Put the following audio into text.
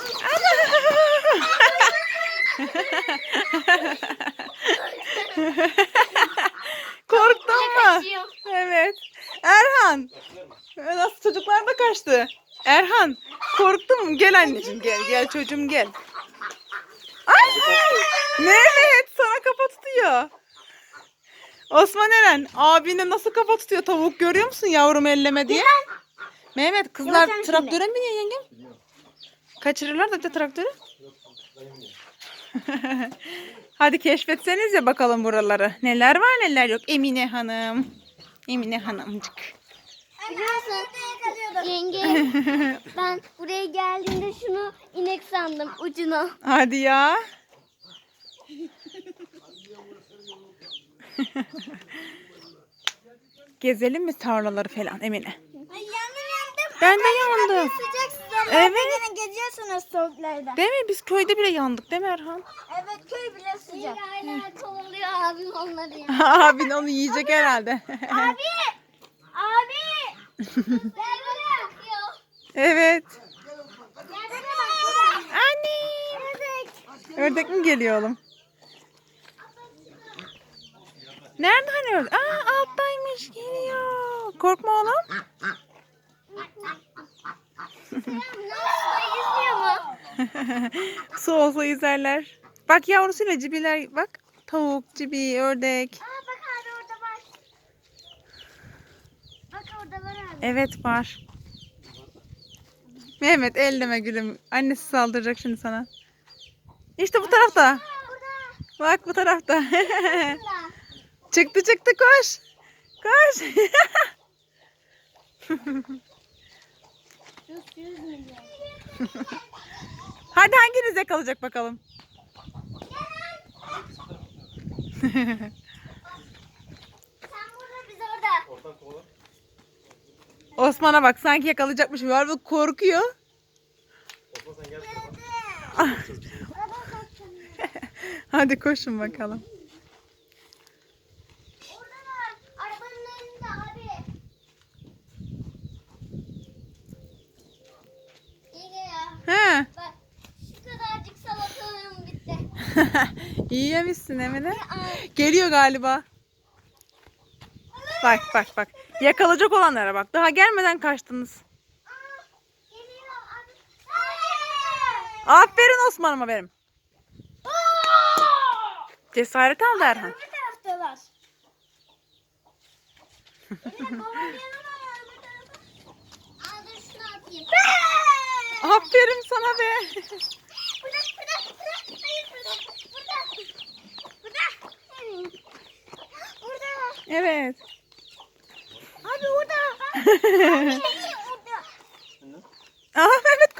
Korktun mu? Evet. Erhan. Nasıl çocuklar da kaçtı. Erhan korktun mu? Gel anneciğim gel gel çocuğum gel. Ay! Mehmet sana kafa tutuyor. Osman Eren abine nasıl kafa tutuyor tavuk görüyor musun yavrum elleme diye. Mehmet kızlar traktöre mi biniyor yengem? Kaçırırlar da bir de traktörü. Hadi keşfetseniz ya bakalım buraları. Neler var neler yok. Emine Hanım. Emine Hanımcık. Biliyorsun yenge ben buraya geldiğimde şunu inek sandım ucunu. Hadi ya. Gezelim mi tarlaları falan Emine? Ay yandım yandım. Ben de yandım. Sıcaksınız. Evet. Yine geziyorsunuz soğuklarda. Değil mi? Biz köyde bile yandık değil mi Erhan? Evet köy bile sıcak. Hala kovalıyor abim onları ya. Abin onu yiyecek herhalde. Abi! Abi! Gel buraya. Yok. evet. Bak. Anne. Evet. Ördek mi geliyor oğlum? Nerede hani ördek? Aa alttaymış geliyor. Korkma oğlum. Su olsa yüzerler. Bak yavrusuyla cibiler. Bak tavuk, cibi, ördek. Aa bak abi orada var. Bak orada var abi. Evet var. Mehmet elleme gülüm. Annesi saldıracak şimdi sana. İşte bu tarafta. Bak bu tarafta. Çıktı çıktı koş. Koş. Yüzmeyecek? Hadi hanginiz yakalayacak bakalım. Sen burada biz orada. Osman'a bak sanki yakalayacakmış var korkuyor. Hadi koşun bakalım. Orada var. Arabanın önünde abi. İyi ya. He. Bak şu kadarcık salatalığım bitti. İyi yemişsin Emine. Geliyor galiba. Bak bak bak. Yakalayacak olanlara bak. Daha gelmeden kaçtınız. Aferin Osman'ıma benim. Cesaret aldı Erhan. Öbür taraftalar. Benim babam yanıma ya öbür tarafa. Aa dur şunu atayım. Aferin sana be. Burada, burada, burada. Hayır, burada. Burada. Burada. Burada. Evet. Abi orada. Abi orada. Aa Mehmet